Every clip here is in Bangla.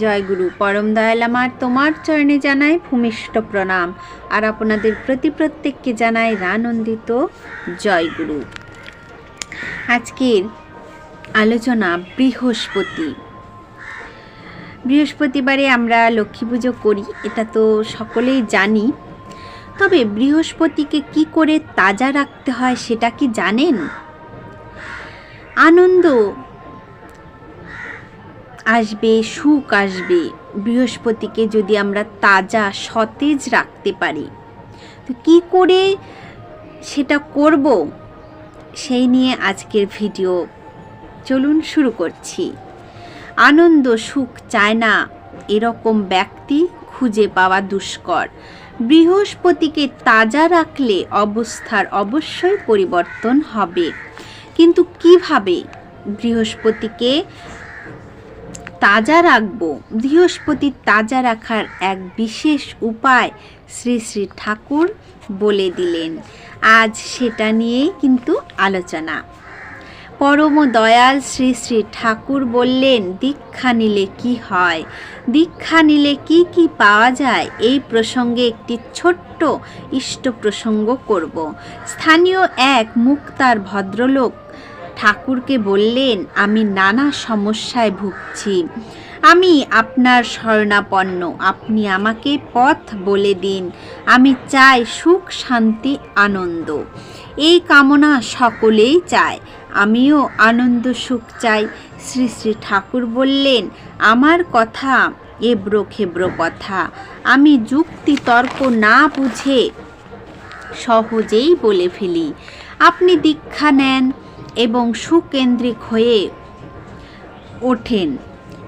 জয়গুরু পরম দয়াল আমার তোমার চরণে জানাই ভূমিষ্ঠ প্রণাম। আর আপনাদের প্রতি প্রত্যেককে জানাই রানন্দিত জয়গুরু আজকের আলোচনা বৃহস্পতি। বৃহস্পতিবারে আমরা লক্ষ্মী পুজো করি, এটা তো সকলেই জানি। তবে বৃহস্পতিকে কি করে তাজা রাখতে হয় সেটা কি জানেন? আনন্দ আসবে, সুখ আসবে। বৃহস্পতিকে যদি আমরা তাজা, সতেজ রাখতে পারি। তো কি করে সেটা করব? সেই নিয়ে আজকের ভিডিও। চলুন শুরু করছি। আনন্দ, সুখ চায় না এরকম ব্যক্তি খুঁজে পাওয়া দুষ্কর। বৃহস্পতিকে তাজা রাখলে অবস্থার অবশ্যই পরিবর্তন হবে। কিন্তু কীভাবে? বৃহস্পতিকে তাজা রাখব। বৃহস্পতি তাজা রাখার এক বিশেষ উপায় শ্রী শ্রী ঠাকুর বলে দিলেন। আজ সেটা নিয়েই কিন্তু আলোচনা। পরম দয়াল শ্রী শ্রী ঠাকুর বললেন, দীক্ষা নিলে কি হয়? দীক্ষা নিলে কি কি পাওয়া যায়? এই প্রসঙ্গে একটি ছোট্ট ইষ্ট প্রসঙ্গ করব। স্থানীয় এক মুক্তার ভদ্রলোক ঠাকুরকে বললেন, আমি নানা সমস্যায় ভুগছি। আমি আপনার শরণাপন্ন। আপনি আমাকে পথ বলে দিন। আমি চাই সুখ, শান্তি, আনন্দ। এই কামনা সকলেই চায়। আমিও আনন্দ, সুখ চাই। শ্রী শ্রী ঠাকুর বললেন, আমার কথা এব্রো খেব্রো কথা। আমি যুক্তি তর্ক না বুঝে সহজেই বলে ফেলি। আপনি দীক্ষা নেন এবং সুকেন্দ্রিক হয়ে ওঠেন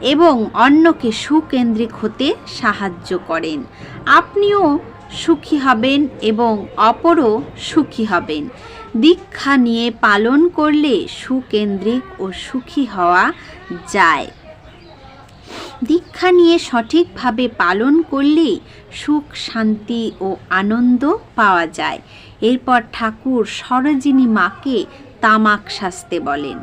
এবং অন্যকে সুকেন্দ্রিক হতে সাহায্য করেন। আপনিও সুখী হবেন এবং অপরও সুখী হবেন। দীক্ষা নিয়ে পালন করলে সুকেন্দ্রিক ও সুখী হওয়া যায়। দীক্ষা নিয়ে সঠিকভাবে পালন করলেই সুখ, শান্তি ও আনন্দ পাওয়া যায়। এরপর ঠাকুর সরোজিনী মাকে তামাক সাজতে বলেন।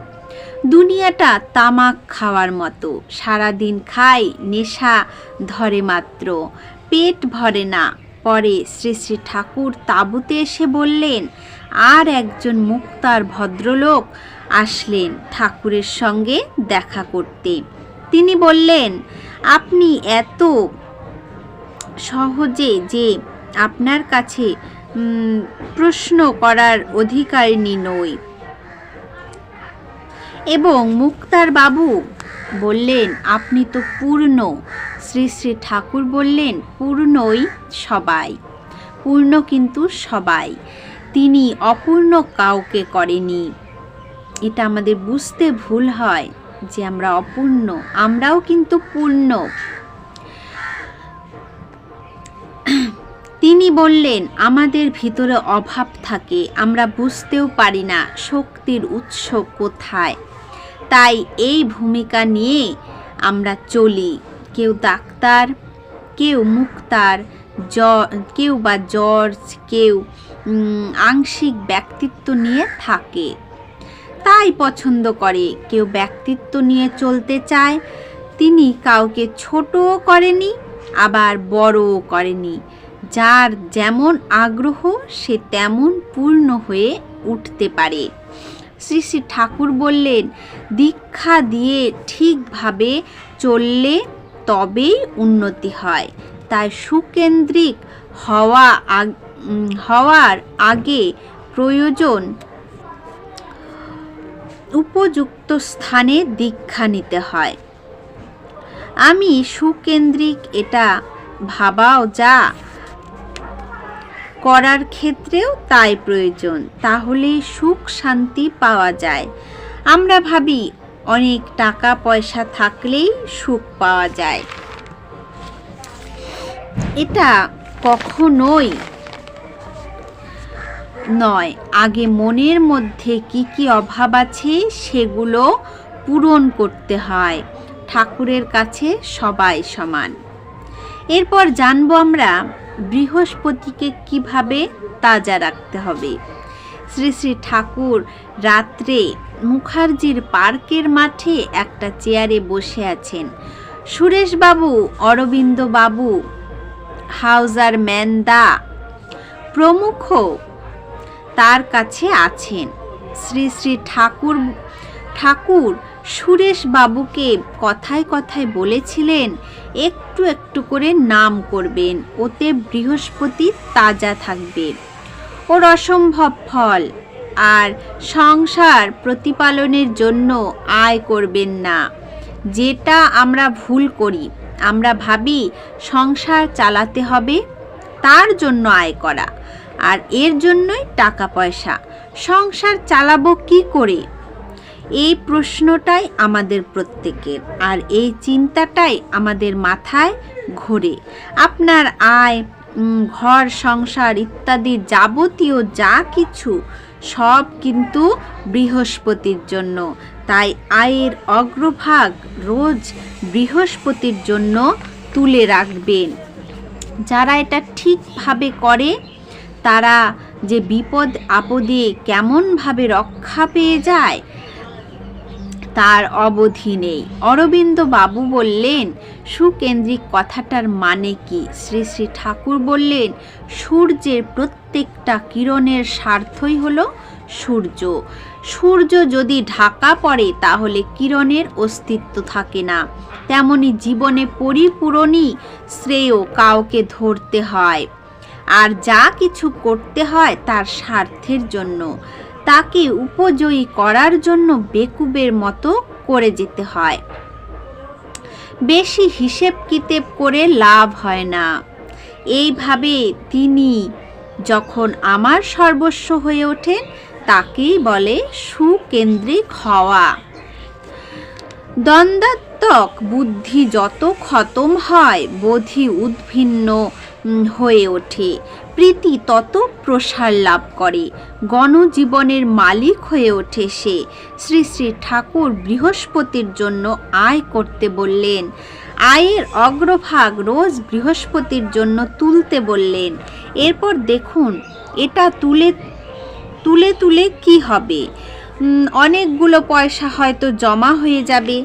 দুনিয়াটা তামাক খাওয়ার মতো। সারাদিন খাই, নেশা ধরে মাত্র। পেট ভরে না। পরে শ্রী শ্রী ঠাকুর তাঁবুতে এসে বললেন, আর একজন মুক্তার ভদ্রলোক আসলেন ঠাকুরের সঙ্গে দেখা করতে। তিনি বললেন, আপনি এত সহজে যে আপনার কাছে প্রশ্ন করার অধিকারিণী নই। এবং মুক্তার বাবু বললেন, আপনি তো পূর্ণ। শ্রী শ্রী ঠাকুর বললেন, পূর্ণই সবাই, পূর্ণ কিন্তু সবাই। তিনি অপূর্ণ কাউকে করেনি। এটা আমাদের বুঝতে ভুল হয় যে আমরা অপূর্ণ, আমরাও কিন্তু পূর্ণ। তিনি বললেন, আমাদের ভিতরে অভাব থাকে, আমরা বুঝতেও পারি না শক্তির উৎস কোথায়। তাই এই ভূমিকা নিয়ে আমরা চলি। কেউ ডাক্তার, কেউ মুক্তার, জ, কেউ বা জর্জ, কেউ আংশিক ব্যক্তিত্ব নিয়ে থাকে। তাই পছন্দ করে। কেউ ব্যক্তিত্ব নিয়ে চলতে চায়, তিনি কাউকে ছোটও করেনি, আবার বড়ও করেনি। যার যেমন আগ্রহ, সে তেমন পূর্ণ হয়ে উঠতে পারে। শ্রী শ্রী ঠাকুর বললেন, দীক্ষা দিয়ে ঠিকভাবে চললে তবেই উন্নতি হয়। তাই সুকেন্দ্রিক হওয়া হওয়ার আগে প্রয়োজন উপযুক্ত স্থানে দীক্ষা নিতে হয়। আমি সুকেন্দ্রিক এটা ভাবাও যা করার ক্ষেত্রেও তাই প্রয়োজন। তাহলে সুখ শান্তি পাওয়া যায়। আমরা ভাবি, অনেক টাকা পয়সা থাকলেই সুখ পাওয়া যায়। এটা কখনোই নয়। আগে মনের মধ্যে কি কি অভাব আছে সেগুলো পূরণ করতে হয়। ঠাকুরের কাছে সবাই সমান। এরপর জানব আমরা বৃহস্পতিকে কীভাবে তাজা রাখতে হবে? শ্রী শ্রী ঠাকুর রাত্রে মুখার্জির পার্কের মাঠে একটা চেয়ারে বসে আছেন। সুরেশবাবু অরবিন্দ বাবু হাউজার ম্যান্দা প্রমুখ তার কাছে আছেন। শ্রী শ্রী ঠাকুর ঠাকুর সুরেশ বাবুকে কথায় কথায় বলেছিলেন, একটু একটু করে নাম করবেন, ওতে বৃহস্পতি তাজা থাকবে। ওর অসম্ভব ফল, আর সংসার প্রতিপালনের জন্য আয় করবেন না। যেটা আমরা ভুল করি, আমরা ভাবি সংসার চালাতে হবে, তার জন্য আয় করা, আর এর জন্যই টাকা পয়সা। সংসার চালাবো কি করে? এই প্রশ্নটাই আমাদের প্রত্যেকের, আর এই চিন্তাটাই আমাদের মাথায় ঘোরে। আপনার আয় ঘর, সংসার ইত্যাদি যাবতীয় যা কিছু সব কিন্তু বৃহস্পতির জন্য। তাই আয়ের অগ্রভাগ রোজ বৃহস্পতির জন্য তুলে রাখবেন। যারা এটা ঠিকভাবে করে, তারা যে বিপদ আপদে কেমনভাবে রক্ষা পেয়ে যায় তার অবধি নেই। অরবিন্দ বাবু বললেন, সুকেন্দ্রিক কথাটার মানে কি? শ্রী শ্রী ঠাকুর বললেন, সূর্যের প্রত্যেকটা কিরণের স্বার্থই হলো সূর্য। সূর্য যদি ঢাকা পড়ে, তাহলে কিরণের অস্তিত্ব থাকে না। তেমনি জীবনে পরিপূরণই শ্রেয় কাউকে ধরতে হয়। আর যা কিছু করতে হয়, তার স্বার্থের জন্য। তাকে উপজয়ী করার জন্য বেকুবের মতো করে যেতে হয়। বেশি হিসেব কিতেব করে লাভ হয় না। এইভাবে তিনি যখন আমার সর্বস্ব হয়ে ওঠেন, তাকেই বলে সুকেন্দ্রিক হওয়া। দ্বন্দ্বাত্মক বুদ্ধি যত খতম হয়, বোধি উদ্ভিন্ন হয়ে ওঠে। প্রীতি তত প্রসার লাভ করে। গণজীবনের মালিক হয়ে ওঠে সে। শ্রী শ্রী ঠাকুর বৃহস্পতির জন্য আয় করতে বললেন। আয়ের অগ্রভাগ রোজ বৃহস্পতির জন্য তুলতে বললেন। এরপর দেখুন, এটা তুলে তুলে তুলে কি হবে? অনেকগুলো পয়সা হয়তো জমা হয়ে যাবে।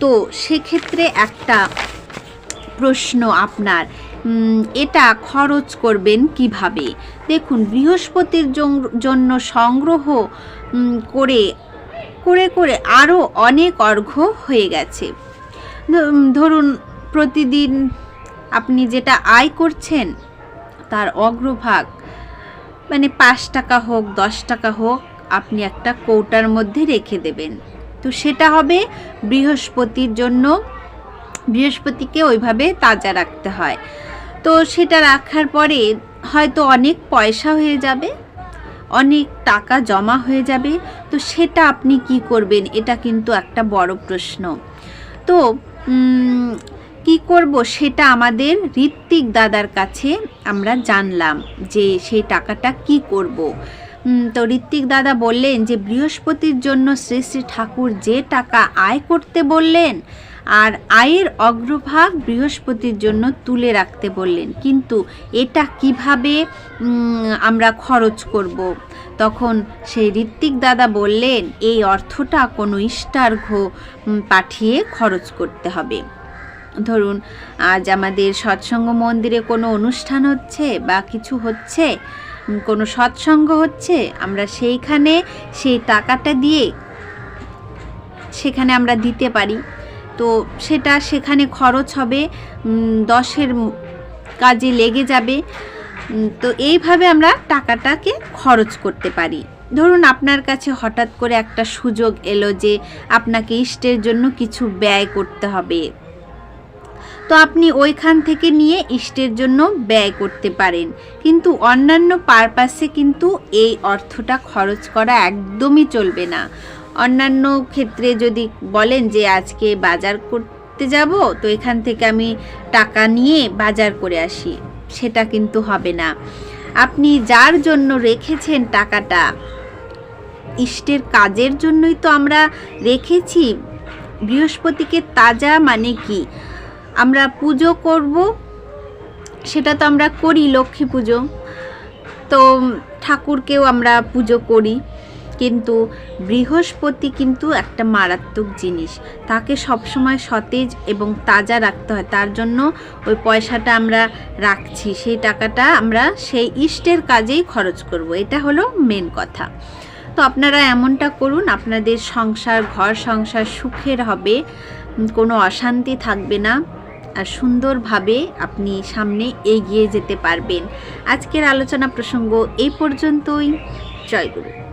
তো সেক্ষেত্রে একটা প্রশ্ন আপনার। এটা খরচ করবেন কীভাবে? দেখুন, বৃহস্পতির জন্য সংগ্রহ করে করে করে আরও অনেক অর্ঘ্য হয়ে গেছে। ধরুন, প্রতিদিন আপনি যেটা আয় করছেন, তার অগ্রভাগ মানে পাঁচ টাকা হোক, দশ টাকা হোক, আপনি একটা কৌটার মধ্যে রেখে দেবেন। তো সেটা হবে বৃহস্পতির জন্য বৃহস্পতিকে ওইভাবে তাজা রাখতে হয়। তো সেটা রাখার পরে হয়তো অনেক পয়সা হয়ে যাবে, অনেক টাকা জমা হয়ে যাবে। তো সেটা আপনি কি করবেন? এটা কিন্তু একটা বড় প্রশ্ন। তো কি করব সেটা আমাদের ঋত্বিক দাদার কাছে আমরা জানলাম যে সেই টাকাটা কি করব। তো ঋত্বিক দাদা বললেন যে বৃহস্পতির জন্য শ্রী শ্রী ঠাকুর যে টাকা আয় করতে বললেন আর আয়ের অগ্রভাগ বৃহস্পতির জন্য তুলে রাখতে বললেন। কিন্তু এটা কীভাবে আমরা খরচ করব? তখন সেই ঋত্বিক দাদা বললেন, এই অর্থটা কোনো ইষ্টার্ঘ পাঠিয়ে খরচ করতে হবে। ধরুন, আজ আমাদের সৎসঙ্গ মন্দিরে কোনো অনুষ্ঠান হচ্ছে বা কিছু হচ্ছে কোনো সৎসঙ্গ হচ্ছে, আমরা সেইখানে সেই টাকাটা দিয়ে সেখানে আমরা দিতে পারি। তো সেটা সেখানে খরচ হবে দশের কাজে লেগে যাবে। তো এইভাবে আমরা টাকাটাকে খরচ করতে পারি। ধরুন আপনার কাছে হঠাৎ করে একটা সুযোগ এলো যে আপনাকে ইষ্টের জন্য কিছু ব্যয় করতে হবে। তো আপনি ওইখান থেকে নিয়ে ইষ্টের জন্য ব্যয় করতে পারেন। কিন্তু অন্যান্য পারপাসে কিন্তু এই অর্থটা খরচ করা একদমই চলবে না। অন্যান্য ক্ষেত্রে যদি বলেন যে আজকে বাজার করতে যাব, তো এখান থেকে আমি টাকা নিয়ে বাজার করে আসি। সেটা কিন্তু হবে না। আপনি যার জন্য রেখেছেন টাকাটা, ইষ্টের কাজের জন্যই তো আমরা রেখেছি। বৃহস্পতিকে তাজা মানে কি? আমরা পুজো করব, সেটা তো আমরা করি, লক্ষ্মী পুজো। তো ঠাকুরকেও আমরা পুজো করি। কিন্তু বৃহস্পতি কিন্তু একটা মারাত্মক জিনিস। তাকে সবসময় সতেজ এবং তাজা রাখতে হয়। তার জন্য ওই পয়সাটা আমরা রাখছি, সেই টাকাটা আমরা সেই ইষ্টের কাজেই খরচ করব। এটা হলো মেন কথা। তো আপনারা এমনটা করুন, আপনাদের সংসার, ঘর সংসার সুখের হবে, কোনো অশান্তি থাকবে না আর সুন্দরভাবে আপনি সামনে এগিয়ে যেতে পারবেন। আজকের আলোচনা প্রসঙ্গ এই পর্যন্তই। জয় গুরু।